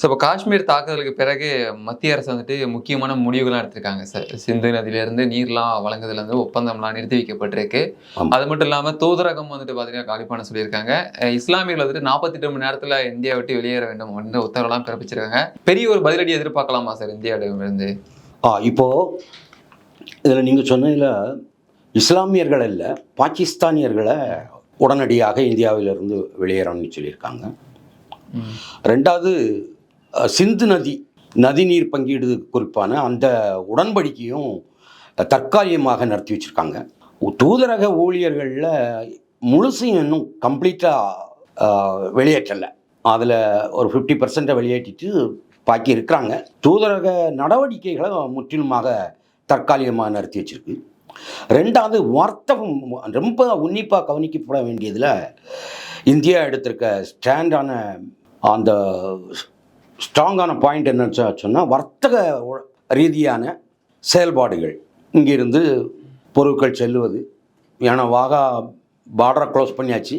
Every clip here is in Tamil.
ஸோ இப்போ காஷ்மீர் தாக்குதலுக்கு பிறகு மத்திய அரசு வந்துட்டு முக்கியமான முடிவுகள்லாம் எடுத்திருக்காங்க சார். சிந்து நதியிலேருந்து நீர்லாம் வழங்குதுலேருந்து ஒப்பந்தம்லாம் நிறுத்தி வைக்கப்பட்டிருக்கு. அது மட்டும் இல்லாமல் தூதரகம் வந்துட்டு பார்த்தீங்கன்னா காலி பண்ண சொல்லியிருக்காங்க இஸ்லாமியர்கள் வந்துட்டு நாற்பத்தெட்டு மணி நேரத்தில் இந்தியா விட்டு வெளியேற வேண்டும் அப்படின்னு உத்தரவுலாம் பிறப்பிச்சிருக்காங்க. பெரிய ஒரு பதிலடி எதிர்பார்க்கலாமா சார் இந்தியாவிடமிருந்து? ஆ இப்போது இதில் நீங்கள் சொன்னதில் இஸ்லாமியர்கள் இல்லை பாகிஸ்தானியர்களை உடனடியாக இந்தியாவிலிருந்து வெளியேறணும்னு சொல்லியிருக்காங்க. ரெண்டாவது சிந்து நதி நதிநீர் பங்கீடு குறிப்பான அந்த உடன்படிக்கையும் தற்காலிகமாக நடத்தி வச்சுருக்காங்க. தூதரக ஊழியர்களில் முழுசையும் இன்னும் கம்ப்ளீட்டாக வெளியேற்றலை. அதில் ஒரு ஃபிஃப்டி பர்சண்ட்டை வெளியேற்றிட்டு பாக்கி இருக்கிறாங்க. தூதரக நடவடிக்கைகளை முற்றிலுமாக தற்காலிகமாக நிறுத்தி வச்சிருக்கு. ரெண்டாவது வர்த்தகம் ரொம்ப உன்னிப்பாக கவனிக்கப்பட வேண்டியதில் இந்தியா எடுத்திருக்க ஸ்டாண்டான அந்த ஸ்ட்ராங்கான பாயிண்ட் என்னன்னு சொன்னால் வர்த்தக ரீதியான செயல்பாடுகள். இங்கிருந்து பொருட்கள் செல்லுவது. ஏன்னா வாகா பார்டரை க்ளோஸ் பண்ணியாச்சு.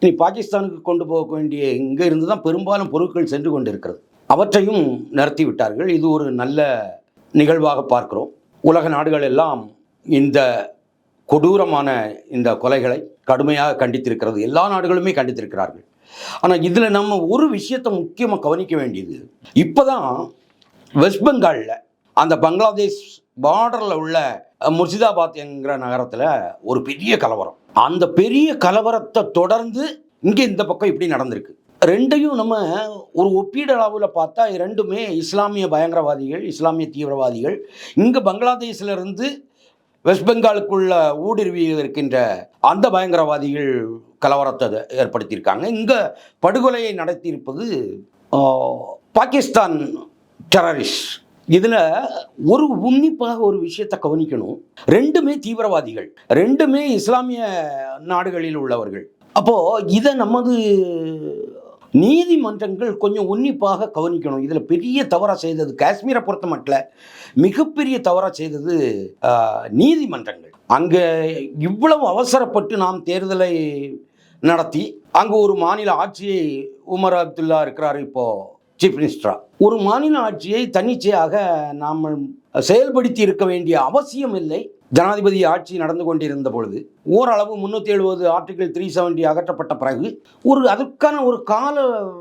இனி பாகிஸ்தானுக்கு கொண்டு போக வேண்டிய இங்கே இருந்து தான் பெரும்பாலும் பொருட்கள் சென்று கொண்டு இருக்கிறது அவற்றையும் நிறுத்தி விட்டார்கள். இது ஒரு நல்ல நிகழ்வாக பார்க்கிறோம். உலக நாடுகள் எல்லாம் இந்த கொடூரமான இந்த கொலைகளை கடுமையாக கண்டித்திருக்கிறது. எல்லா நாடுகளுமே கண்டித்திருக்கிறார்கள். ஆனால் இதில் நம்ம ஒரு விஷயத்தை முக்கியமாக கவனிக்க வேண்டியது இப்போ தான் வெஸ்ட் பெங்காலில் அந்த பங்களாதேஷ் பார்டரில் உள்ள அஹ், முர்ஷிதாபாத் என்கிற நகரத்தில் ஒரு பெரிய கலவரம். அந்த பெரிய கலவரத்தை தொடர்ந்து இங்கே இந்த பக்கம் இப்படி நடந்திருக்கு. ரெண்டையும் நம்ம ஒரு ஒப்பீடளவில் பார்த்தா ரெண்டுமே இஸ்லாமிய பயங்கரவாதிகள் இஸ்லாமிய தீவிரவாதிகள். இங்கே பங்களாதேஷ்ல இருந்து வெஸ்ட் பெங்காலுக்குள்ள ஊடுருவி இருக்கின்ற அந்த பயங்கரவாதிகள் கலவரத்தை ஏற்படுத்தியிருக்காங்க. இங்கே படுகொலையை நடத்தியிருப்பது பாகிஸ்தான் டெரரிஸ்ட் இதில் ஒரு உன்னிப்பாக ஒரு விஷயத்தை கவனிக்கணும். ரெண்டுமே தீவிரவாதிகள். ரெண்டுமே இஸ்லாமிய நாடுகளில் உள்ளவர்கள். அப்போது இதை நமது நீதிமன்றங்கள் கொஞ்சம் உன்னிப்பாக கவனிக்கணும். இதில் பெரிய தவறாக செய்தது காஷ்மீரை பொறுத்த மட்டும் மிகப்பெரிய தவறாக செய்தது நீதிமன்றங்கள். அங்கே இவ்வளவு அவசரப்பட்டு நாம் தேர்தலை நடத்தி அங்கே ஒரு மாநில ஆட்சியை உமர் அப்துல்லா இருக்கிறார் இப்போது சீஃப் மினிஸ்டரா ஒரு மாநில ஆட்சியை தன்னிச்சையாக நாம் செயல்படுத்தி இருக்க வேண்டிய அவசியம் இல்லை. ஜனாதிபதி ஆட்சி நடந்து கொண்டிருந்த பொழுது ஓரளவு முந்நூற்றி எழுபது ஆர்டிகிள் த்ரீ செவன்டி அகற்றப்பட்ட பிறகு ஒரு அதற்கான ஒரு கால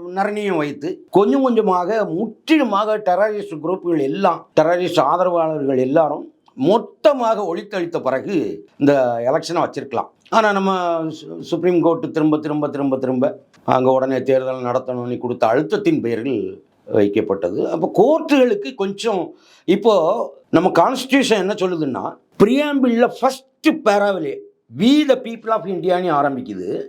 நிர்ணயம் வைத்து கொஞ்சம் கொஞ்சமாக முற்றிலுமாக டெரரிஸ்ட் குரூப்புகள் எல்லாம் டெரரிஸ்ட் ஆதரவாளர்கள் எல்லாரும் மொத்தமாக ஒழித்தளித்த பிறகு இந்த எலெக்ஷனை வச்சிருக்கலாம். ஆனால் நம்ம சு- சுப்ரீம் கோர்ட்டு திரும்ப திரும்ப திரும்ப திரும்ப அங்கே உடனே தேர்தல் நடத்தணும்னு கொடுத்த அழுத்தத்தின் பெயரில் வைக்கப்பட்டது. அப்போ கோர்ட்டுகளுக்கு கொஞ்சம் இப்போது நம்ம கான்ஸ்டியூஷன் என்ன சொல்லுதுன்னா பிரியாம்பிளில் ஃபஸ்ட்டு பேராவிலே வி த பீப்புள் ஆஃப் இந்தியான்னு ஆரம்பிக்குது.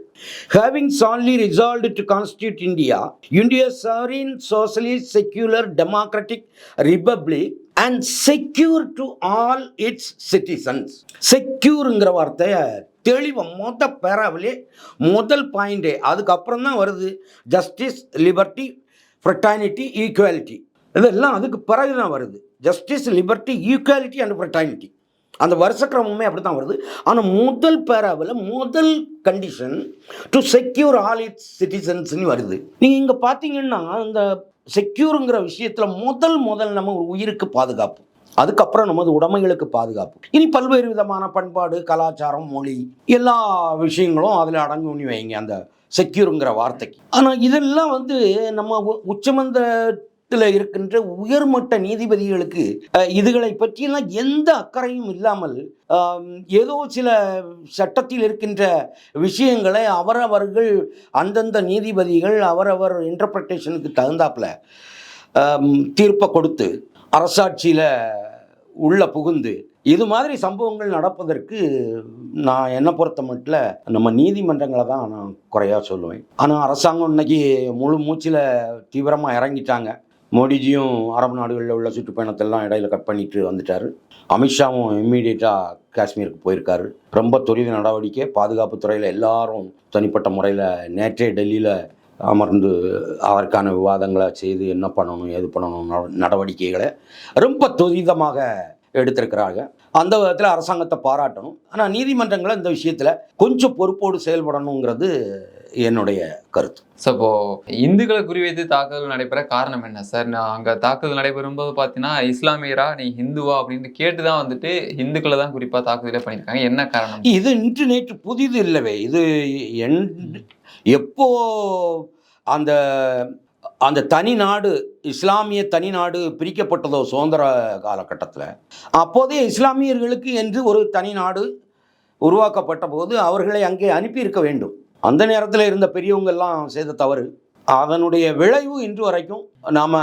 Having solemnly resolved to constitute India India sovereign socialist secular democratic republic and secure to all its citizens செக்யூருங்கிற வார்த்தையை தெளிவாக மொத்த பேராவிலே முதல் பாயிண்டே அதுக்கப்புறம் தான் வருது ஜஸ்டிஸ் லிபர்ட்டி ஃப்ரெட்டானிட்டி ஈக்குவாலிட்டி இதெல்லாம் அதுக்கு பிறகு தான் வருது. Justice liberty equality and fraternity அந்த வருஷக்கிரமமே அப்படி தான் வருது. ஆனால் முதல் பேராவில் முதல் condition to secure all its சிட்டிசன்ஸ்னு வருது. நீங்கள் இங்கே பார்த்தீங்கன்னா இந்த செக்யூருங்கிற விஷயத்தில் முதல் முதல் நம்ம உயிருக்கு பாதுகாப்பு. அதுக்கப்புறம் நமது உடைமைகளுக்கு பாதுகாப்பு. இனி பல்வேறு விதமான பண்பாடு கலாச்சாரம் மொழி எல்லா விஷயங்களும் அதில் அடங்குன்னு வைங்க அந்த செக்யூருங்கிற வார்த்தைக்கு. ஆனால் இதெல்லாம் வந்து நம்ம உ- இருக்கின்ற உயர்மட்ட நீதிபதிகளுக்கு இதுகளை பற்றியெல்லாம் எந்த அக்கறையும் இல்லாமல் ஏதோ சில சட்டத்தில் இருக்கின்ற விஷயங்களை அவரவர்கள் அந்தந்த நீதிபதிகள் அவரவர் இன்டர்பிரட்டேஷனுக்கு தகுந்தாப்புல தீர்ப்பை கொடுத்து அரசாட்சியில் உள்ள புகுந்து இது மாதிரி சம்பவங்கள் நடப்பதற்கு நான் என்னை பொறுத்த மட்டும் நம்ம நீதிமன்றங்களை தான் நான் குறையாக சொல்லுவேன். ஆனால் அரசாங்கம் இன்னைக்கு முழு மூச்சில் தீவிரமாக இறங்கிட்டாங்க. மோடிஜியும் அரபு நாடுகளில் உள்ள சுற்றுப்பயணத்தெல்லாம் இடையில கட் பண்ணிட்டு வந்துட்டார். அமித்ஷாவும் இம்மீடியட்டாக காஷ்மீருக்கு போயிருக்காரு. ரொம்ப துரித நடவடிக்கை. பாதுகாப்பு துறையில் எல்லாரும் தனிப்பட்ட முறையில் நேற்றே டெல்லியில் அமர்ந்து அதற்கான விவாதங்களை செய்து என்ன பண்ணணும் எது பண்ணணும் நட- நடவடிக்கைகளை ரொம்ப துரிதமாக எடுத்திருக்கிறாங்க. அந்த விதத்தில் அரசாங்கத்தை பாராட்டணும். ஆனால் நீதிமன்றங்களை இந்த விஷயத்தில் கொஞ்சம் பொறுப்போடு செயல்படணுங்கிறது என்னுடைய கருத்து. ஸோ இப்போ இந்துக்களை குறிவைத்து தாக்குதல் நடைபெற காரணம் என்ன? சார் நான் அங்க தாக்குதல் நடைபெறும்போது பார்த்தீங்கன்னா இஸ்லாமியரா நீ ஹிந்துவா அப்படின்னு கேட்டு தான் வந்துட்டு இந்துக்களை தான் குறிப்பா தாக்குதலே பண்ணியிருக்காங்க. என்ன காரணம்? இது இன்று நேற்று புதிது இல்லவே. இது என் எப்போ அந்த அந்த தனி நாடு இஸ்லாமிய தனி நாடு பிரிக்கப்பட்டதோ சுதந்திர காலகட்டத்தில் அப்போதே இஸ்லாமியர்களுக்கு என்று ஒரு தனி நாடு உருவாக்கப்பட்ட போது அவர்களை அங்கே அனுப்பியிருக்க வேண்டும். அந்த நேரத்தில் இருந்த பெரியவங்கெல்லாம் செய்த தவறு. அதனுடைய விளைவு இன்று வரைக்கும் நாம்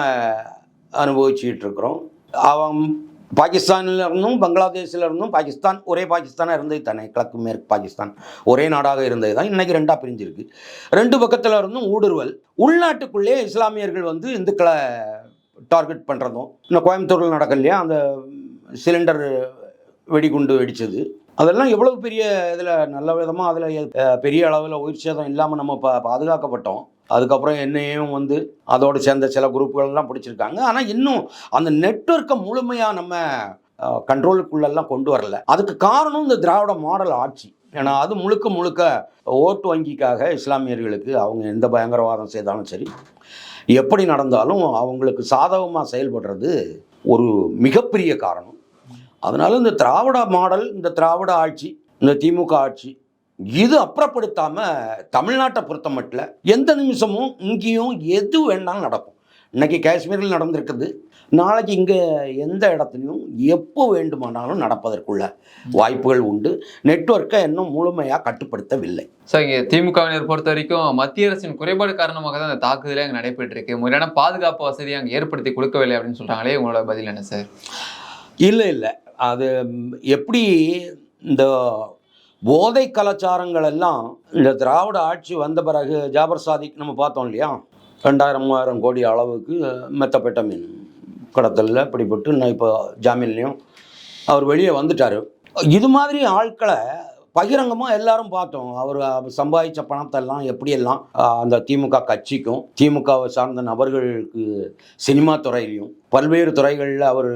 அனுபவிச்சுக்கிட்டு இருக்கிறோம். அவன் பாகிஸ்தானில் இருந்தும் இருந்தும் பாகிஸ்தான் ஒரே பாகிஸ்தானாக இருந்தது தானே கிழக்கு மேற்கு பாகிஸ்தான் ஒரே நாடாக இருந்தது தான். இன்றைக்கி ரெண்டாக பிரிஞ்சிருக்கு. ரெண்டு பக்கத்தில் இருந்தும் ஊடுருவல். உள்நாட்டுக்குள்ளே இஸ்லாமியர்கள் வந்து இந்துக்களை டார்கெட் பண்ணுறதும் இன்னும் கோயம்புத்தூரில் நடக்க இல்லையா அந்த சிலிண்டர் வெடிகுண்டு வெடிச்சது. அதெல்லாம் எவ்வளோ பெரிய இதில் நல்ல விதமாக அதில் பெரிய அளவில் உயிர் சேதம் இல்லாமல் நம்ம ப பாதுகாக்கப்பட்டோம். அதுக்கப்புறம் என்னையும் வந்து அதோடு சேர்ந்த சில குரூப்புகள்லாம் பிடிச்சிருக்காங்க. ஆனால் இன்னும் அந்த நெட்வொர்க்கை முழுமையாக நம்ம கண்ட்ரோலுக்குள்ளெல்லாம் கொண்டு வரல. அதுக்கு காரணம் இந்த திராவிட மாடல் ஆட்சி. ஏன்னா அது முழுக்க முழுக்க ஓட்டு வங்கிக்காக இஸ்லாமியர்களுக்கு அவங்க எந்த பயங்கரவாதம் செய்தாலும் சரி எப்படி நடந்தாலும் அவங்களுக்கு சாதகமாக செயல்படுறது ஒரு மிகப்பெரிய காரணம். அதனால் இந்த திராவிட மாடல் இந்த திராவிட ஆட்சி இந்த திமுக ஆட்சி இது அப்புறப்படுத்தாமல் தமிழ்நாட்டை பொறுத்த மட்டும் எந்த நிமிஷமும் இங்கேயும் எது வேணாலும் நடக்கும். இன்னைக்கு காஷ்மீரில் நடந்திருக்குது. நாளைக்கு இங்கே எந்த இடத்துலையும் எப்போ வேண்டுமானாலும் நடப்பதற்குள்ள வாய்ப்புகள் உண்டு. நெட்வொர்க்கை இன்னும் முழுமையாக கட்டுப்படுத்தவில்லை. ஸோ இங்கே திமுகவினர் பொறுத்த வரைக்கும் மத்திய அரசின் குறைபாடு காரணமாக தான் அந்த தாக்குதலே அங்கே நடைபெற்று இருக்கு முறையான பாதுகாப்பு வசதியை அங்கே ஏற்படுத்தி கொடுக்கவில்லை அப்படின்னு சொல்றாங்களே உங்களோட பதில் என்ன சார்? இல்லை இல்லை. அது எப்படி இந்த போதை கலாச்சாரங்கள் எல்லாம் இந்த திராவிட ஆட்சி வந்த பிறகு ஜாபர் சாதிக் நம்ம பார்த்தோம் இல்லையா? ரெண்டாயிரம் மூவாயிரம் கோடி அளவுக்கு மெத்தப்பெட்டமின் கடத்தலில் பிடிபட்டு நான் இப்போ ஜாமீன்லேயும் அவர் வெளியே வந்துட்டார். இது மாதிரி ஆட்களை பகிரங்கமாக எல்லாரும் பார்த்தோம். அவர் சம்பாதிச்ச பணத்தை எல்லாம் எப்படியெல்லாம் அந்த திமுக கட்சிக்கும் திமுகவை சார்ந்த நபர்களுக்கு சினிமா துறையிலையும் பல்வேறு துறைகளில் அவர்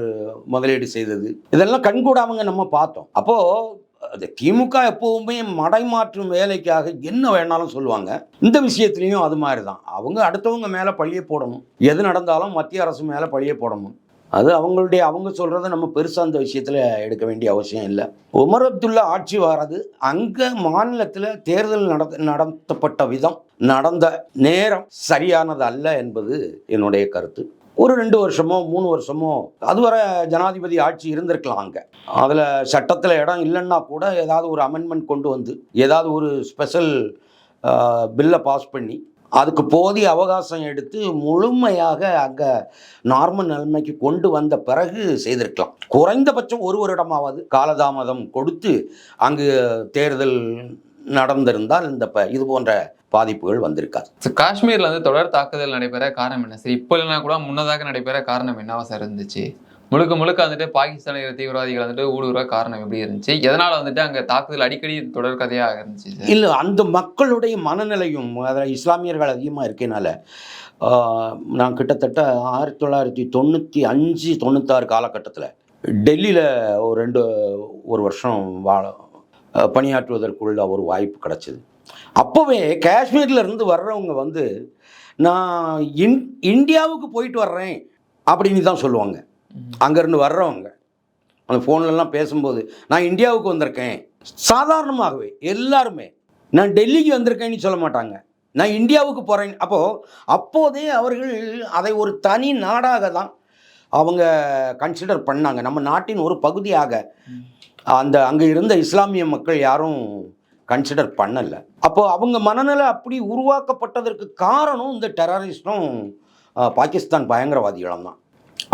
முதலீடு செய்தது. இதெல்லாம் கண்கூடாமங்க நம்ம பார்த்தோம். அப்போது அது திமுக எப்போவுமே மடைமாற்றும் வேலைக்காக என்ன வேணாலும் சொல்லுவாங்க. இந்த விஷயத்துலையும் அது மாதிரி தான் அவங்க அடுத்தவங்க மேலே பழிய போடணும். எது நடந்தாலும் மத்திய அரசு மேலே பழிய போடணும். அது அவங்களுடைய அவங்க சொல்கிறத நம்ம பெருசாக அந்த விஷயத்தில் எடுக்க வேண்டிய அவசியம் இல்லை. உமர் அப்துல்லா ஆட்சி வர்றது அங்கே மாநிலத்தில் தேர்தல் நட நடத்தப்பட்ட விதம் நடந்த நேரம் சரியானது அல்ல என்பது என்னுடைய கருத்து. ஒரு ரெண்டு வருஷமோ மூணு வருஷமோ அதுவரை ஜனாதிபதி ஆட்சி இருந்திருக்கலாம் அங்கே. அதில் சட்டத்தில் இடம் இல்லைன்னா கூட ஏதாவது ஒரு அமெண்ட்மெண்ட் கொண்டு வந்து ஏதாவது ஒரு ஸ்பெஷல் பில்லை பாஸ் பண்ணி அதுக்கு போதிய அவகாசம் எடுத்து முழுமையாக அங்கே நார்மல் நிலைமைக்கு கொண்டு வந்த பிறகு செய்திருக்கலாம். குறைந்தபட்சம் ஒரு வருடமாவது காலதாமதம் கொடுத்து அங்கு தேர்தல் நடந்திருந்தால் இந்த ப இது போன்ற பாதிப்புகள் வந்திருக்காது. காஷ்மீர்ல வந்து தொடர் தாக்குதல் நடைபெற காரணம் என்ன? சார் இப்போ இல்லைனா கூட முன்னதாக நடைபெற காரணம் என்னவா சார் இருந்துச்சு? முழுக்க முழுக்க வந்துட்டு பாகிஸ்தானிய தீவிரவாதிகள் வந்துட்டு ஊடுருவ காரணம் எப்படி இருந்துச்சு? எதனால வந்துட்டு அங்க தாக்குதல் அடிக்கடி தொடர் கதையாக இருந்துச்சு இல்லை அந்த மக்களுடைய மனநிலையும் அதில் இஸ்லாமியர்கள் அதிகமாக இருக்கனால நான் கிட்டத்தட்ட ஆயிரத்தி தொள்ளாயிரத்தி தொண்ணூற்றி அஞ்சு தொண்ணூத்தாறு காலகட்டத்தில் டெல்லியில் ஒரு ரெண்டு ஒரு வருஷம் வாழ பணியாற்றுவதற்குள்ள ஒரு வாய்ப்பு கிடச்சிது. அப்போவே காஷ்மீர்ல இருந்து வர்றவங்க வந்து நான் இன் இந்தியாவுக்கு போயிட்டு வர்றேன் அப்படின்னு தான் சொல்லுவாங்க. அங்கேருந்து வர்றவங்க. அந்த ஃபோன்லலாம் பேசும்போது நான் இந்தியாவுக்கு வந்திருக்கேன். சாதாரணமாகவே எல்லாருமே நான் டெல்லிக்கு வந்திருக்கேன்னு சொல்ல மாட்டாங்க. நான் இந்தியாவுக்கு போகிறேன் அப்போது அப்போதே அவர்கள் அதை ஒரு தனி நாடாக தான் அவங்க கன்சிடர் பண்ணாங்க. நம்ம நாட்டின் ஒரு பகுதியாக அந்த அங்கே இருந்த இஸ்லாமிய மக்கள் யாரும் கன்சிடர் பண்ணலை. அப்போ அவங்க மனநிலை அப்படி உருவாக்கப்பட்டதற்கு காரணம் இந்த டெரரிஸ்டும் பாகிஸ்தான் பயங்கரவாதிகளும் தான்.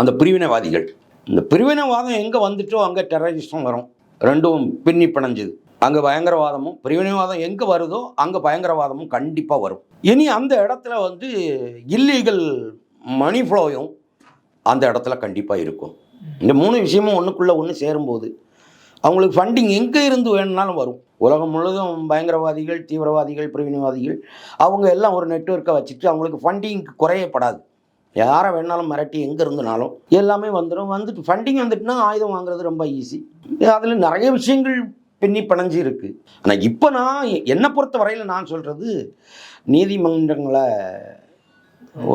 அந்த பிரிவினைவாதிகள். இந்த பிரிவினைவாதம் எங்கே வந்துட்டோ அங்கே டெரரிஸ்டும் வரும். ரெண்டும் பின்னி பிணைஞ்சுது. அங்கே பயங்கரவாதமும் பிரிவினைவாதம் எங்கே வருதோ அங்கே பயங்கரவாதமும் கண்டிப்பாக வரும். இனி அந்த இடத்துல வந்து இல்லீகல் மணி ஃப்ளோயும் அந்த இடத்துல கண்டிப்பாக இருக்கும். இந்த மூணு விஷயமும் ஒன்றுக்குள்ளே ஒன்று சேரும்போது அவங்களுக்கு ஃபண்டிங் எங்கே இருந்து வேணும்னாலும் வரும். உலகம் முழுவதும் பயங்கரவாதிகள் தீவிரவாதிகள் பிரிவினைவாதிகள் அவங்க எல்லாம் ஒரு நெட்ஒர்க்கை வச்சுட்டு அவங்களுக்கு ஃபண்டிங் குறையப்படாது. யாரை வேணாலும் மிரட்டி எங்கே இருந்தனாலும் எல்லாமே வந்துடும் வந்துட்டு ஃபண்டிங் வந்துட்டுனா ஆயுதம் வாங்குறது ரொம்ப ஈஸி அதில் நிறைய விஷயங்கள் பின்னி பிணைஞ்சு இருக்குது ஆனால் இப்போ நான் என்னை பொறுத்த வரையில் நான் சொல்கிறது நீதிமன்றங்களை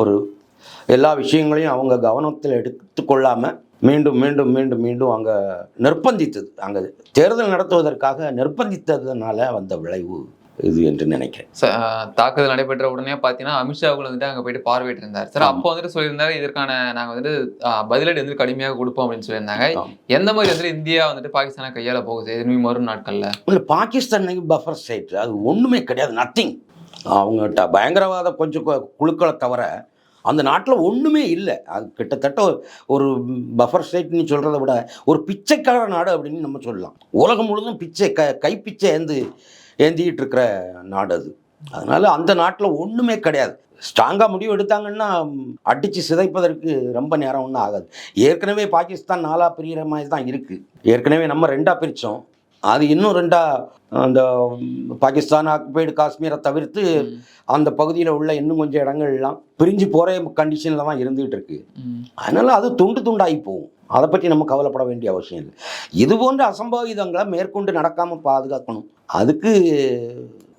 ஒரு எல்லா விஷயங்களையும் அவங்க கவனத்தில் எடுத்துக்கொள்ளாமல் மீண்டும் மீண்டும் மீண்டும் மீண்டும் அங்கே நிர்பந்தித்தது. அங்கே தேர்தல் நடத்துவதற்காக நிர்பந்தித்ததுனால வந்த விளைவு இது என்று நினைக்கிறேன். தாக்குதல் நடைபெற்ற உடனே பார்த்தீங்கன்னா அமித்ஷா வந்துட்டு அங்கே போயிட்டு பார்வையிட்டு இருந்தார் சார். அப்போ வந்துட்டு சொல்லியிருந்தாரு இதற்கான நாங்கள் வந்துட்டு பதிலடி வந்து கடுமையாக கொடுப்போம் அப்படின்னு சொல்லியிருந்தாங்க. எந்த மாதிரி வந்துட்டு இந்தியா வந்துட்டு பாகிஸ்தானை கையாள போகுது? இனிமே வரும் நாட்கள்ல? இல்லை பாகிஸ்தானுக்கு பஃபர் ஸ்டேட் அது ஒன்றுமே கிடையாது நத்திங் அவங்ககிட்ட பயங்கரவாத கொஞ்சம் குழுக்களை தவிர அந்த நாட்டில் ஒன்றுமே இல்லை. அது கிட்டத்தட்ட ஒரு- பஃபர் ஸ்டேட்னு சொல்கிறத விட ஒரு பிச்சைக்கார நாடு அப்படின்னு நம்ம சொல்லலாம். உலகம் முழுதும் பிச்சை க கைப்பிச்சை ஏந்து ஏந்திக்கிட்டு இருக்கிற நாடு அது. அதனால் அந்த நாட்டில் ஒன்றுமே கிடையாது. ஸ்ட்ராங்காக முடிவு எடுத்தாங்கன்னா அடித்து சிதைப்பதற்கு ரொம்ப நேரம் ஒன்றும் ஆகாது. ஏற்கனவே பாகிஸ்தான் நாலாக பிரிகிற மாதிரி தான் இருக்குது ஏற்கனவே நம்ம ரெண்டாக பிரித்தோம் அது இன்னும் ரெண்டாக அந்த பாகிஸ்தான் ஆக்குபைடு காஷ்மீரை தவிர்த்து அந்த பகுதியில் உள்ள இன்னும் கொஞ்சம் இடங்கள்லாம் பிரிஞ்சு போகிற கண்டிஷனில் தான் இருந்துகிட்டு இருக்கு. அதனால் அது துண்டு துண்டாகி போகும். அதை பற்றி நம்ம கவலைப்பட வேண்டிய அவசியம் இல்லை. இது போன்ற அசம்பாவிதங்களை மேற்கொண்டு நடக்காமல் பாதுகாக்கணும். அதுக்கு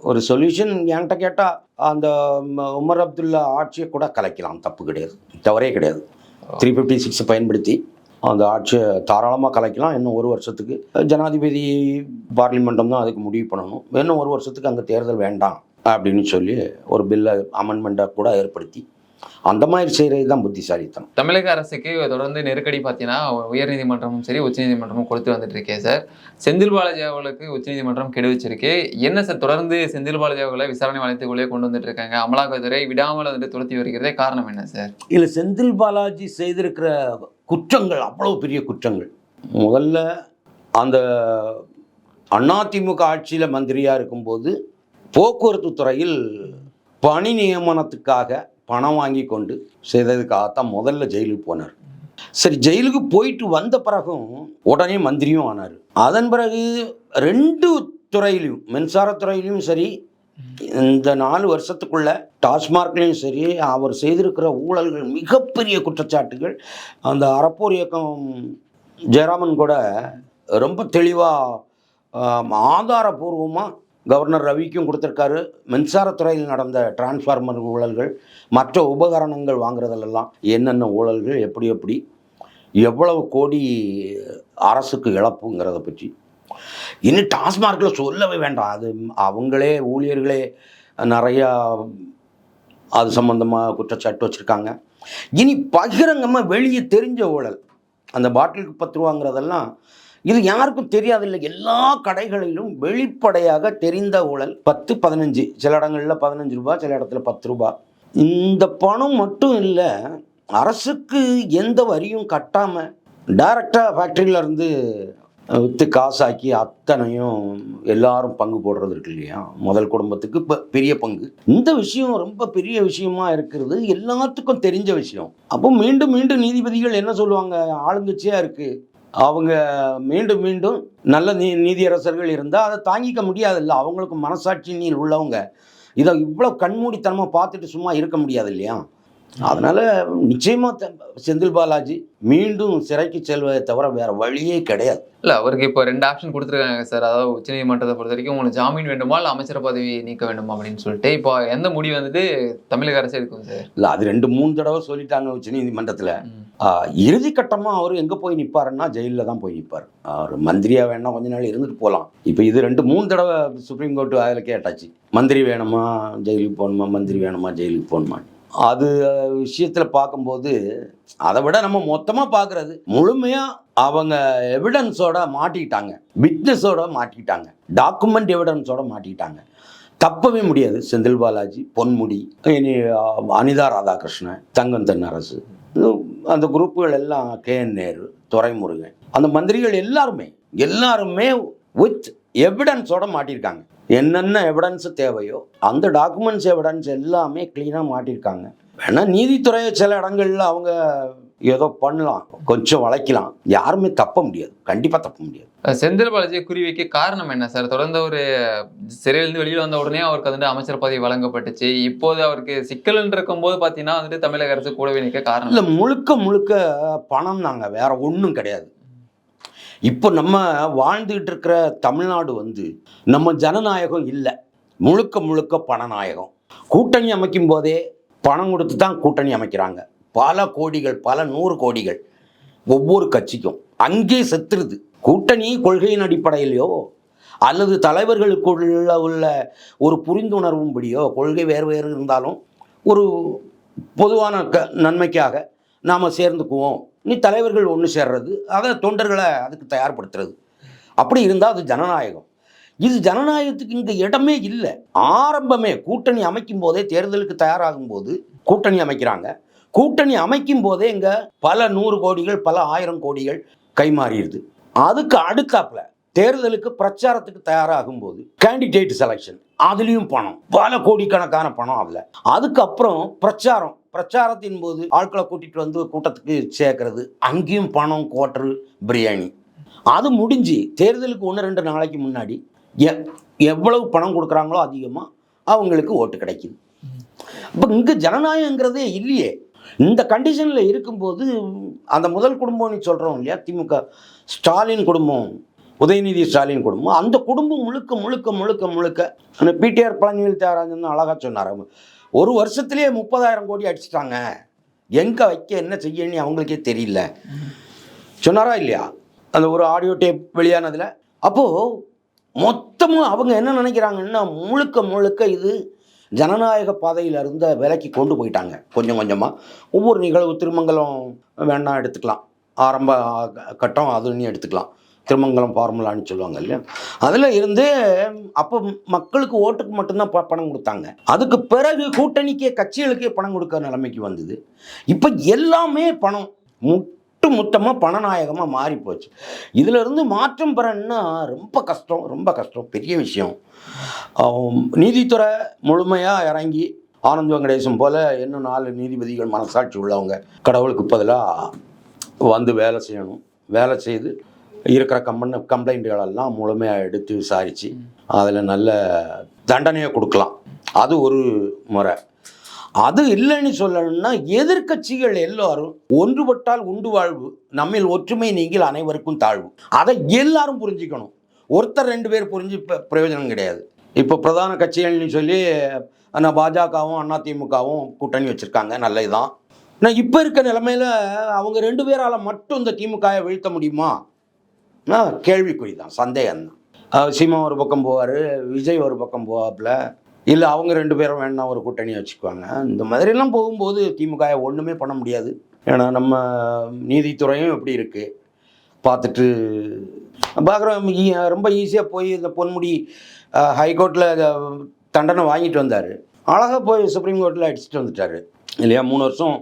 ஒரு சொல்யூஷன் என்கிட்ட கேட்டால் அந்த உமர் அப்துல்லா ஆட்சியை கூட கலைக்கலாம். தப்பு கிடையாது. தவறே கிடையாது. த்ரீ ஃபிஃப்டி சிக்ஸை பயன்படுத்தி அந்த ஆட்சியை தாராளமாக கலைக்கலாம். இன்னும் ஒரு வருஷத்துக்கு. ஜனாதிபதி பார்லிமெண்டம் தான் அதுக்கு முடிவு பண்ணணும். இன்னும் ஒரு வருஷத்துக்கு அங்கே தேர்தல் வேண்டாம் அப்படின்னு சொல்லி ஒரு பில்லை அமெண்ட்மெண்ட்டை கூட ஏற்படுத்தி அந்த மாதிரி செய்கிறது தான் புத்திசாலித்தனம். தமிழக அரசுக்கு தொடர்ந்து நெருக்கடி பார்த்தீங்கன்னா உயர்நீதிமன்றமும் சரி உச்சநீதிமன்றமும் கொடுத்து வந்துட்டு இருக்கே சார். செந்தில் பாலாஜி அவர்களுக்கு உச்சநீதிமன்றம் கெடு வச்சிருக்கு என்ன சார் தொடர்ந்து செந்தில் பாலாஜி அவர்களை விசாரணை வளையத்துக்குள்ளே கொண்டு வந்துட்டு இருக்காங்க அமலாக்கத்துறை விடாமல் வந்துட்டு துரத்தி வருகிறதே காரணம் என்ன சார்? இல்லை செந்தில் பாலாஜி செய்திருக்கிற குற்றங்கள் அவ்வளவு பெரிய குற்றங்கள். முதல்ல அந்த அதிமுக ஆட்சியில் மந்திரியாக இருக்கும்போது போக்குவரத்து துறையில் பணி நியமனத்துக்காக பணம் வாங்கி கொண்டு செய்ததுக்காகத்தான் முதல்ல ஜெயிலுக்கு போனார். சரி ஜெயிலுக்கு போயிட்டு வந்த பிறகும் உடனே மந்திரியும் ஆனார். அதன் பிறகு ரெண்டு துறையிலையும் மின்சாரத்துறையிலையும் சரி இந்த நாலு வருஷத்துக்குள்ள டாஸ்மார்க்லேயும் சரி அவர் செய்திருக்கிற ஊழல்கள் மிகப்பெரிய குற்றச்சாட்டுகள் அந்த அறப்போர் இயக்கம் ஜெயராமன் கூட ரொம்ப தெளிவாக ஆதாரபூர்வமாக கவர்னர் ரவிக்கும் கொடுத்துருக்காரு. மின்சாரத்துறையில் நடந்த டிரான்ஸ்ஃபார்மர் ஊழல்கள் மற்ற உபகரணங்கள் வாங்குறதுலெல்லாம் என்னென்ன ஊழல்கள் எப்படி எப்படி எவ்வளவு கோடி அரசுக்கு இழப்புங்கிறத பற்றி. இனி டாஸ்மார்க்கில் சொல்லவே வேண்டாம். அது அவங்களே ஊழியர்களே நிறையா அது சம்மந்தமாக குற்றச்சாட்டு வச்சுருக்காங்க. இனி பகிரங்கமாக வெளியே தெரிஞ்ச ஊழல் அந்த பாட்டிலுக்கு பத்து ரூபாங்கிறதெல்லாம் இது யாருக்கும் தெரியாதில்லை. எல்லா கடைகளிலும் வெளிப்படையாக தெரிந்த ஊழல் பத்து பதினஞ்சு சில இடங்களில் பதினஞ்சு ரூபாய் சில இடத்துல பத்து ரூபாய் இந்த பணம் மட்டும் இல்லை அரசுக்கு எந்த வரியும் கட்டாமல் டைரக்டாக ஃபேக்ட்ரியிலேருந்து விற்று காசாக்கி அத்தனையும் எல்லாரும் பங்கு போடுறது இருக்கு இல்லையா? முதல் குடும்பத்துக்கு இப்போ பெரிய பங்கு. இந்த விஷயம் ரொம்ப பெரிய விஷயமா இருக்கிறது. எல்லாத்துக்கும் தெரிஞ்ச விஷயம். அப்போ மீண்டும் மீண்டும் நீதிபதிகள் என்ன சொல்லுவாங்க? ஆளுங்கட்சியாக இருக்குது அவங்க மீண்டும் மீண்டும் நல்ல நீ நீதியரசர்கள் இருந்தால் அதை தாங்கிக்க முடியாதில்ல. அவங்களுக்கு மனசாட்சி நீர் உள்ளவங்க. இதை இவ்வளோ கண்மூடித்தனமாக பார்த்துட்டு சும்மா இருக்க முடியாது இல்லையா அதனால நிச்சயமா த- செந்தில் பாலாஜி மீண்டும் சிறைக்கு செல்வதை தவிர வேற வழியே கிடையாது. இல்ல அவருக்கு இப்போ ரெண்டு ஆப்ஷன் கொடுத்துருக்காங்க சார் அதாவது உச்சநீதிமன்றத்தை பொறுத்த வரைக்கும் உங்களுக்கு ஜாமீன் வேண்டுமா இல்லை அமைச்சர் பதவி நீக்க வேண்டுமா அப்படின்னு சொல்லிட்டு இப்போ எந்த முடிவு வந்துட்டு தமிழக அரசு எடுக்கும் சார் இல்லை அது ரெண்டு மூணு தடவை சொல்லிட்டாங்க உச்ச நீதிமன்றத்தில் இறுதி கட்டமாக அவர் எங்கே போய் நிற்பாருன்னா ஜெயிலில் தான் போய் நிற்பார் அவர் மந்திரியா வேணா கொஞ்ச நாள் இருந்துட்டு போகலாம் இப்போ இது ரெண்டு மூணு தடவை சுப்ரீம் கோர்ட்டு அதில் கேட்டாச்சு. மந்திரி வேணுமா ஜெயிலுக்கு போகணுமா மந்திரி வேணுமா ஜெயிலுக்கு போகணுமா அது விஷயத்தில் பார்க்கும்போது அதை விட நம்ம மொத்தமாக பார்க்குறது முழுமையாக அவங்க எவிடன்ஸோட மாட்டிக்கிட்டாங்க. விட்னஸோட மாட்டிக்கிட்டாங்க. டாக்குமெண்ட் எவிடன்ஸோட மாட்டிக்கிட்டாங்க. தப்பவே முடியாது. செந்தில் பாலாஜி பொன்முடி இனி அனிதா ராதாகிருஷ்ணன் தங்கம் தென்னரசு அந்த குரூப்புகள் எல்லாம் கே என் நேரு துரைமுருகன் அந்த மந்திரிகள் எல்லாருமே எல்லாருமே வித் எவிடன்ஸோட மாட்டியிருக்காங்க. என்னென்ன எவிடன்ஸ் தேவையோ அந்த டாக்குமெண்ட்ஸ் எவிடன்ஸ் எல்லாமே க்ளீனாக மாட்டியிருக்காங்க வேணா நீதித்துறையை சில இடங்கள்ல அவங்க ஏதோ பண்ணலாம் கொஞ்சம் வளைக்கலாம். யாருமே தப்ப முடியாது. கண்டிப்பாக தப்ப முடியாது. செந்தில் பாலாஜியை குறி வைக்க காரணம் என்ன சார்? தொடர்ந்து ஒரு சிறையிலிருந்து வெளியில் வந்த உடனே அவருக்கு வந்துட்டு அமைச்சர் பதவி வழங்கப்பட்டுச்சு. இப்போது அவருக்கு சிக்கல்னு இருக்கும்போது பார்த்தீங்கன்னா வந்துட்டு தமிழக அரசு கூடவே நிற்க காரணம். இல்லை முழுக்க முழுக்க பணம் தாங்க வேற ஒன்றும் கிடையாது. இப்போ நம்ம வாழ்ந்துகிட்டு இருக்கிற தமிழ்நாடு வந்து நம்ம ஜனநாயகம் இல்லை. முழுக்க முழுக்க பணநாயகம். கூட்டணி அமைக்கும் போதே பணம் கொடுத்து தான் கூட்டணி அமைக்கிறாங்க. பல கோடிகள் பல நூறு கோடிகள் ஒவ்வொரு கட்சிக்கும். அங்கே செத்துருது. கூட்டணி கொள்கையின் அடிப்படையிலையோ அல்லது தலைவர்களுக்குள்ள உள்ள ஒரு புரிந்துணர்வும்படியோ கொள்கை வேறு வேறு இருந்தாலும் ஒரு பொதுவான க நன்மைக்காக நாம் சேர்ந்துக்குவோம். நீ தலைவர்கள் ஒன்று சேர்றது அதை தொண்டர்களை அதுக்கு தயார்படுத்துறது. அப்படி இருந்தால் அது ஜனநாயகம். இது ஜனநாயகத்துக்கு இங்கே இடமே இல்லை. ஆரம்பமே கூட்டணி அமைக்கும் போதே தேர்தலுக்கு தயாராகும் போது கூட்டணி அமைக்கிறாங்க. கூட்டணி அமைக்கும் போதே இங்கே பல நூறு கோடிகள் பல ஆயிரம் கோடிகள் கைமாறிடுது. அதுக்கு அடுத்தாப்புல தேர்தலுக்கு பிரச்சாரத்துக்கு தயாராகும் போது கேண்டிடேட் செலெக்ஷன் அதுலேயும் பணம். பல கோடிக்கணக்கான பணம் அதில். அதுக்கப்புறம் பிரச்சாரம். பிரச்சாரத்தின் போது ஆட்களை கூட்டிட்டு வந்து கூட்டத்துக்கு சேர்க்கறது. அங்கேயும் பணம் குவாட்டர் பிரியாணி. அது முடிஞ்சு தேர்தலுக்கு ஒன்று ரெண்டு நாளைக்கு முன்னாடி எ எவ்வளவு பணம் கொடுக்குறாங்களோ அதிகமாக அவங்களுக்கு ஓட்டு கிடைக்குது. இப்போ இங்கே ஜனநாயகங்கிறதே இல்லையே. இந்த கண்டிஷனில் இருக்கும்போது அந்த முதல் குடும்பம்னு சொல்கிறோம் இல்லையா திமுக. ஸ்டாலின் குடும்பம். உதயநிதி ஸ்டாலின் குடும்பம். அந்த குடும்பம் முழுக்க முழுக்க முழுக்க முழுக்க அந்த பிடிஆர் பழனிவேல் தியாகராஜன் அழகாக சொன்னார். ஒரு வருஷத்துலேயே முப்பதாயிரம் கோடி அடிச்சிட்டாங்க. எங்கே வைக்க என்ன செய்யணும்னு அவங்களுக்கே தெரியல. சொன்னாரா இல்லையா? அந்த ஒரு ஆடியோ டேப் வெளியானதில். அப்போது மொத்தமும் அவங்க என்ன நினைக்கிறாங்கன்னா முழுக்க முழுக்க இது ஜனநாயக பாதையில் இருந்த விலைக்கு கொண்டு போயிட்டாங்க. கொஞ்சம் கொஞ்சமாக ஒவ்வொரு நிகழ்வு திருமங்கலம் வேணாம் எடுத்துக்கலாம். ஆரம்ப கட்டம் அதுன்னு எடுத்துக்கலாம். திருமங்கலம் ஃபார்முலான்னு சொல்லுவாங்க இல்லையா? அதில் இருந்து அப்போ மக்களுக்கு ஓட்டுக்கு மட்டும்தான் ப- பணம் கொடுத்தாங்க. அதுக்கு பிறகு கூட்டணிக்கே கட்சிகளுக்கே பணம் கொடுக்க நிலைமைக்கு வந்தது. இப்போ எல்லாமே பணம். முட்டு முத்தமாக பணநாயகமாக மாறி போச்சு இதிலிருந்து மாற்றம் பெறன்னா ரொம்ப கஷ்டம் ரொம்ப கஷ்டம். பெரிய விஷயம். நீதித்துறை முழுமையாக இறங்கி ஆனந்த் வெங்கடேசன் போல் இன்னும் நாலு நீதிபதிகள் மனசாட்சி உள்ளவங்க கடவுளுக்கு பதிலாக வந்து வேலை செய்யணும். வேலை செய்து இருக்கிற கம்பன் கம்ப்ளைண்ட்டுகளெல்லாம் முழுமையாக எடுத்து விசாரித்து அதில் நல்ல தண்டனையை கொடுக்கலாம். அது ஒரு முறை. அது இல்லைன்னு சொல்லணும்னா எதிர்க்கட்சிகள் எல்லாரும் ஒன்றுபட்டால் உண்டு வாழ்வு நம்மில் ஒற்றுமை நீங்கள் அனைவருக்கும் தாழ்வு. அதை எல்லாரும் புரிஞ்சுக்கணும். ஒருத்தர் ரெண்டு பேர் புரிஞ்சு பிரயோஜனம் கிடையாது. இப்போ பிரதான கட்சிகள்னு சொல்லி ஆனால் பாஜகவும் அதிமுகவும் கூட்டணி வச்சுருக்காங்க. நல்லதுதான். ஆனால் இப்போ இருக்க நிலமையில் அவங்க ரெண்டு பேரால் மட்டும் இந்த திமுகவை வீழ்த்த முடியுமா? கேள்விக்குறி தான் சந்தேகம் தான் சீமா ஒரு பக்கம் போவார் விஜய் ஒரு பக்கம் போவாப்புல. இல்லை அவங்க ரெண்டு பேரும் வேணா ஒரு கூட்டணி வச்சுக்குவாங்க. இந்த மாதிரிலாம் போகும்போது திமுக ஒன்றுமே பண்ண முடியாது. ஏன்னா நம்ம நீதித்துறையும் எப்படி இருக்குது பார்த்துட்டு பார்க்குறோம் ரொம்ப ஈஸியாக போய் இந்த பொன்முடி ஹைகோர்ட்டில் தண்டனை வாங்கிட்டு வந்தார். அழகாக போய் சுப்ரீம் கோர்ட்டில் அடிச்சுட்டு வந்துட்டார். இல்லையா மூணு வருஷம்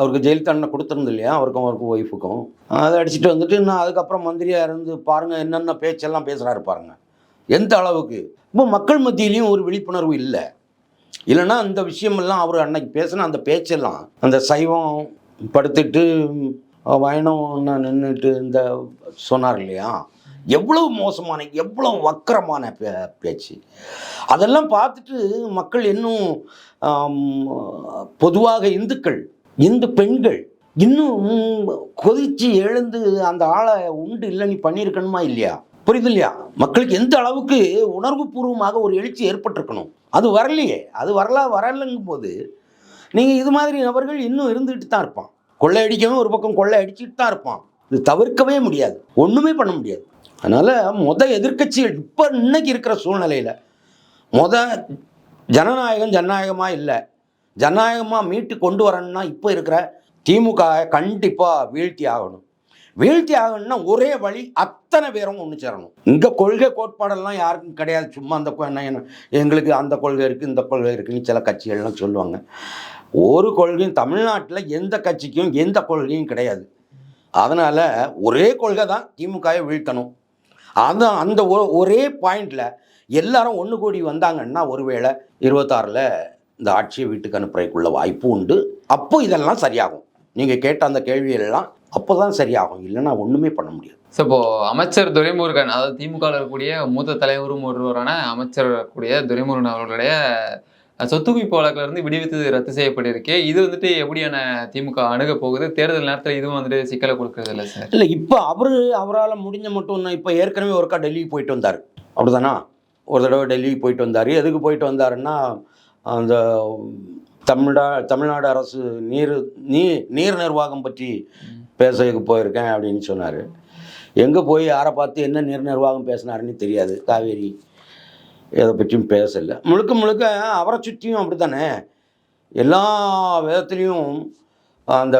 அவருக்கு ஜெயில் தண்டனை கொடுத்துருந்து இல்லையா? அவருக்கும் அவருக்கும் ஒய்ஃபுக்கும் அதை அடிச்சுட்டு வந்துட்டு நான் அதுக்கப்புறம் மந்திரியாக இருந்து பாருங்கள் என்னென்ன பேச்செல்லாம் பேசுகிறாரு பாருங்கள் எந்த அளவுக்கு? இப்போ மக்கள் மத்தியிலையும் ஒரு விழிப்புணர்வு இல்லை. இல்லைன்னா அந்த விஷயமெல்லாம் அவர் அன்னைக்கு பேசின அந்த பேச்செல்லாம் அந்த சைவம் படுத்துட்டு வயணம் நின்றுட்டு இந்த சொன்னார் இல்லையா? எவ்வளவு மோசமான எவ்வளவு வக்கரமான பே பேச்சு. அதெல்லாம் பார்த்துட்டு மக்கள் இன்னும் பொதுவாக இந்துக்கள் இந்து பெண்கள் இன்னும் கொதிச்சு எழுந்து அந்த ஆளை உண்டு இல்லை நீ பண்ணியிருக்கணுமா இல்லையா? புரியுது இல்லையா மக்களுக்கு எந்த அளவுக்கு உணர்வு பூர்வமாக ஒரு எழுச்சி ஏற்பட்டிருக்கணும்? அது வரலையே. அது வரலா வரலங்கும் போது நீங்கள் இது மாதிரி நபர்கள் இன்னும் இருந்துகிட்டு தான் இருப்பான். கொள்ளை அடிக்கவும் ஒரு பக்கம் கொள்ளை அடிச்சுட்டு தான் இருப்பான். இது தவிர்க்கவே முடியாது. ஒன்றுமே பண்ண முடியாது. அதனால் மொத எதிர்க்கட்சிகள் இப்போ இன்னைக்கு இருக்கிற சூழ்நிலையில் மொத ஜனநாயகம் ஜனநாயகமாக இல்லை. ஜனநாயகமாக மீட்டு கொண்டு வரணும்னா இப்போ இருக்கிற திமுக கண்டிப்பாக வீழ்த்தி ஆகணும். வீழ்த்தி ஆகணும்னா ஒரே வழி அத்தனை பேரும் ஒன்று சேரணும். இங்கே கொள்கை கோட்பாடெல்லாம் யாருக்கும் கிடையாது. சும்மா அந்த என்ன- எங்களுக்கு அந்த கொள்கை இருக்குது இந்த கொள்கை இருக்குன்னு சில கட்சிகள்லாம் சொல்லுவாங்க. ஒரு கொள்கையும் தமிழ்நாட்டில் எந்த கட்சிக்கும் எந்த கொள்கையும் கிடையாது. அதனால் ஒரே கொள்கை தான் திமுகவை வீழ்த்தணும். அது அந்த ஒரே பாயிண்டில் எல்லாரும் ஒன்று கூடி வந்தாங்கன்னா ஒருவேளை இருபத்தாறில் இந்த ஆட்சியை வீட்டுக்கு அனுப்புறதுக்குள்ள வாய்ப்பு உண்டு. அப்போ இதெல்லாம் சரியாகும். நீங்கள் கேட்ட அந்த கேள்வியெல்லாம் அப்போ தான் சரியாகும். இல்லைன்னா ஒன்றுமே பண்ண முடியாது. ஸோ இப்போ அமைச்சர் துரைமுருகன் அதாவது திமுக இருக்கக்கூடிய மூத்த தலைவரும் ஒருவரான அமைச்சர் கூடிய துரைமுருகன் அவர்களுடைய சொத்து குவிப்பு வழக்குல இருந்து விடுவித்தது ரத்து செய்யப்பட்டிருக்கு. இது வந்துட்டு எப்படியான திமுக அணுக போகுது? தேர்தல் நேரத்துல இதுவும் வந்துட்டு சிக்கலை கொடுக்கறது இல்லை சார்? இல்லை இப்போ அவர் அவரால் முடிஞ்ச மட்டும் இப்போ ஏற்கனவே ஒருக்கா டெல்லிக்கு போயிட்டு வந்தார். அப்படிதானா ஒரு தடவை டெல்லிக்கு போயிட்டு வந்தார். எதுக்கு போயிட்டு வந்தாருன்னா அந்த தமிழ்நா தமிழ்நாடு அரசு நீர் நீ நீர் நிர்வாகம் பற்றி பேசுறதுக்கு போயிருக்கேன் அப்படின்னு சொன்னார். எங்கே போய் யாரை பார்த்து என்ன நீர் நிர்வாகம் பேசினாருன்னு தெரியாது. காவேரி எதை பற்றியும் பேசலை. முழுக்க முழுக்க அவரை சுற்றியும் அப்படி தானே எல்லா விதத்துலேயும் அந்த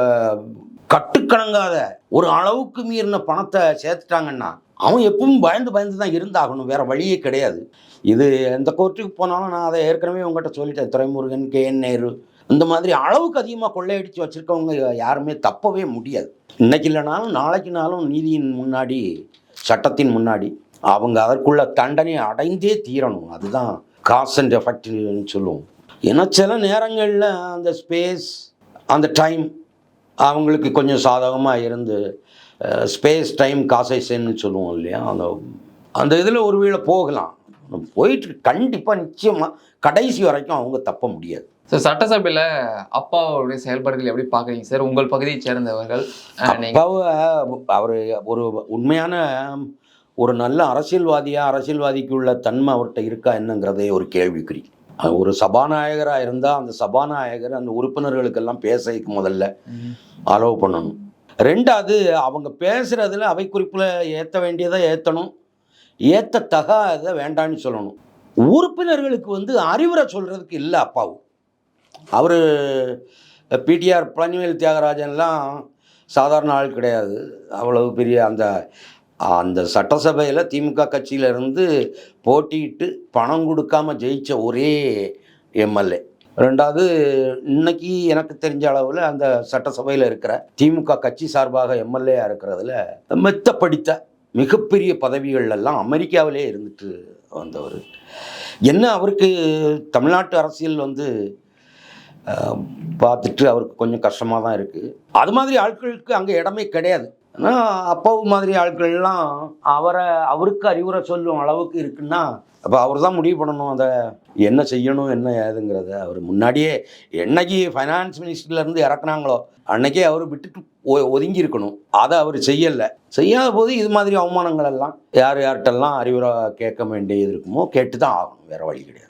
கட்டுக்கணங்காத ஒரு அளவுக்கு மீறின பணத்தை சேர்த்துட்டாங்கன்னா அவன் எப்பவும் பயந்து பயந்து தான் இருந்தாகணும் வேற வழியே கிடையாது. இது எந்த கோர்ட்டுக்கு போனாலும் நான் அதை ஏற்கனவே உங்ககிட்ட சொல்லிட்டேன். துரைமுருகன் கே. என். நேரு இந்த மாதிரி அளவுக்கு அதிகமாக கொள்ளையடித்து வச்சுருக்கவங்க யாருமே தப்பவே முடியாது. இன்னைக்கு இல்லைனாலும் நாளைக்குனாலும் நீதியின் முன்னாடி சட்டத்தின் முன்னாடி அவங்க அதற்குள்ள தண்டனை அடைந்தே தீரணும். அதுதான் காஸ் அண்ட் எஃபெக்ட்னு சொல்லுவோம். ஏன்னா சில நேரங்களில் அந்த ஸ்பேஸ் அந்த டைம் அவங்களுக்கு கொஞ்சம் சாதகமாக இருந்து ஸ்பேஸ் டைம் காசைசன்னு சொல்லுவோம் இல்லையா? அந்த அந்த இதில் ஒரு வேளை போகலாம். போயிட்டு கண்டிப்பாக நிச்சயமாக கடைசி வரைக்கும் அவங்க தப்ப முடியாது. சார் சட்டசபையில அப்பாவுடைய செயல்பாடுகள் எப்படி பாக்குறீங்க சார்? உங்கள் பகுதியை சேர்ந்தவர்கள் அப்பாவை அவர் ஒரு உண்மையான ஒரு நல்ல அரசியல்வாதியா அரசியல்வாதிக்கு உள்ள தன்மை அவர்கிட்ட இருக்கா என்னங்கிறதே ஒரு கேள்விக்குறி. ஒரு சபாநாயகராக இருந்தால் அந்த சபாநாயகர் அந்த உறுப்பினர்களுக்கெல்லாம் பேசக்கு முதல்ல. அலோவ் பண்ணணும். ரெண்டாவது அவங்க பேசுகிறதுல அவை குறிப்பில் ஏற்ற வேண்டியதை ஏற்றணும் ஏற்ற தகாத வேண்டான்னு சொல்லணும். உறுப்பினர்களுக்கு வந்து அறிவுரை சொல்கிறதுக்கு இல்லை அப்பாவும் அவர் பிடிஆர் பழனிவேல் தியாகராஜன்லாம் சாதாரண ஆள் கிடையாது. அவ்வளவு பெரிய அந்த அந்த சட்டசபையில் திமுக கட்சியிலேருந்து போட்டியிட்டு பணம் கொடுக்காம ஜெயித்த ஒரே எம்எல்ஏ ரெண்டாவது இன்னைக்கு எனக்கு தெரிஞ்ச அளவில் அந்த சட்டசபையில் இருக்கிற திமுக கட்சி சார்பாக எம்எல்ஏயாக இருக்கிறதுல மெத்த படித்த மிகப்பெரிய பதவிகள்லாம் அமெரிக்காவிலே இருந்துட்டு வந்தவர். என்ன அவருக்கு தமிழ்நாட்டு அரசியல் வந்து பார்த்துட்டு அவருக்கு கொஞ்சம் கஷ்டமாக தான் இருக்குது அது மாதிரி ஆட்களுக்கு அங்கே இடமே கிடையாது. ஆனால் அப்பாவு மாதிரி ஆட்கள்லாம் அவரை அவருக்கு அறிவுரை சொல்லும் அளவுக்கு இருக்குன்னா அப்போ அவர் தான் முடிவு பண்ணணும். அதை என்ன செய்யணும் என்ன ஏதுங்கிறத அவர் முன்னாடியே என்னைக்கு ஃபைனான்ஸ் மினிஸ்டர்லேருந்து இறக்குனாங்களோ அன்னைக்கே அவர் விட்டுட்டு ஒ- ஒதுங்கி இருக்கணும் அதை அவர் செய்யலை. செய்யாத போது இது மாதிரி அவமானங்கள் எல்லாம் யார் யார்கிட்டெல்லாம் அறிவுரை கேட்க வேண்டியது இருக்குமோ கேட்டு தான் ஆகணும். வேறு வழி கிடையாது.